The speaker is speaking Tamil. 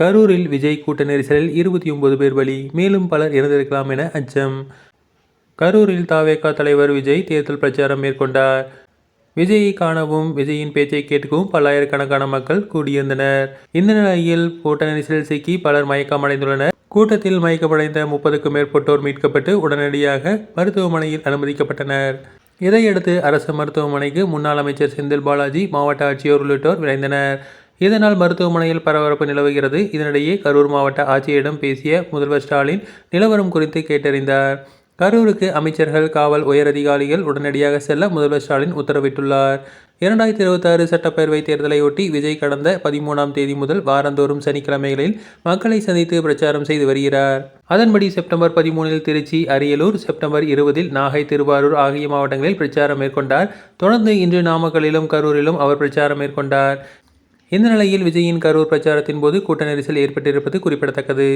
கரூரில் விஜய் கூட்ட நெரிசலில் இருபத்தி ஒன்பது பேர் பலி. மேலும் பலர் இறந்திருக்கலாம் என அச்சம். கரூரில் தாவேகா தலைவர் விஜய் தேர்தல் பிரச்சாரம் மேற்கொண்டார். விஜயை காணவும் விஜயின் பேச்சை கேட்கவும் பல்லாயிரக்கணக்கான மக்கள் கூடியிருந்தனர். இந்த நிலையில் கூட்ட நெரிசலில் சிக்கி பலர் மயக்கமடைந்துள்ளனர். கூட்டத்தில் மயக்கமடைந்த முப்பதுக்கும் மேற்பட்டோர் மீட்கப்பட்டு உடனடியாக மருத்துவமனையில் அனுமதிக்கப்பட்டனர். இதையடுத்து அரசு மருத்துவமனைக்கு முன்னாள் அமைச்சர் செந்தில் பாலாஜி மாவட்ட ஆட்சியர் உள்ளிட்டோர் விரைந்தனர். இதனால் மருத்துவமனையில் பரபரப்பு நிலவுகிறது. இதனிடையே கரூர் மாவட்ட ஆட்சியரிடம் பேசிய முதல்வர் ஸ்டாலின் நிலவரம் குறித்து கேட்டறிந்தார். கரூருக்கு அமைச்சர்கள் காவல் உயரதிகாரிகள் உடனடியாக செல்ல முதல்வர் ஸ்டாலின் உத்தரவிட்டுள்ளார். இரண்டாயிரத்தி இருபத்தாறு சட்டப்பேரவைத் தேர்தலையொட்டி விஜய் கடந்த பதிமூணாம் தேதி முதல் வாரந்தோறும் சனிக்கிழமைகளில் மக்களை சந்தித்து பிரச்சாரம் செய்து வருகிறார். அதன்படி செப்டம்பர் பதிமூணில் திருச்சி அரியலூர் செப்டம்பர் இருபதில் நாகை திருவாரூர் ஆகிய மாவட்டங்களில் பிரச்சாரம் மேற்கொண்டார். தொடர்ந்து இன்று நாமக்கல்லிலும் கரூரிலும் அவர் பிரச்சாரம் மேற்கொண்டார். இந்த நிலையில் விஜயின் கரூர் பிரச்சாரத்தின் போது கூட்ட நெரிசல் ஏற்பட்டிருப்பது குறிப்பிடத்தக்கது.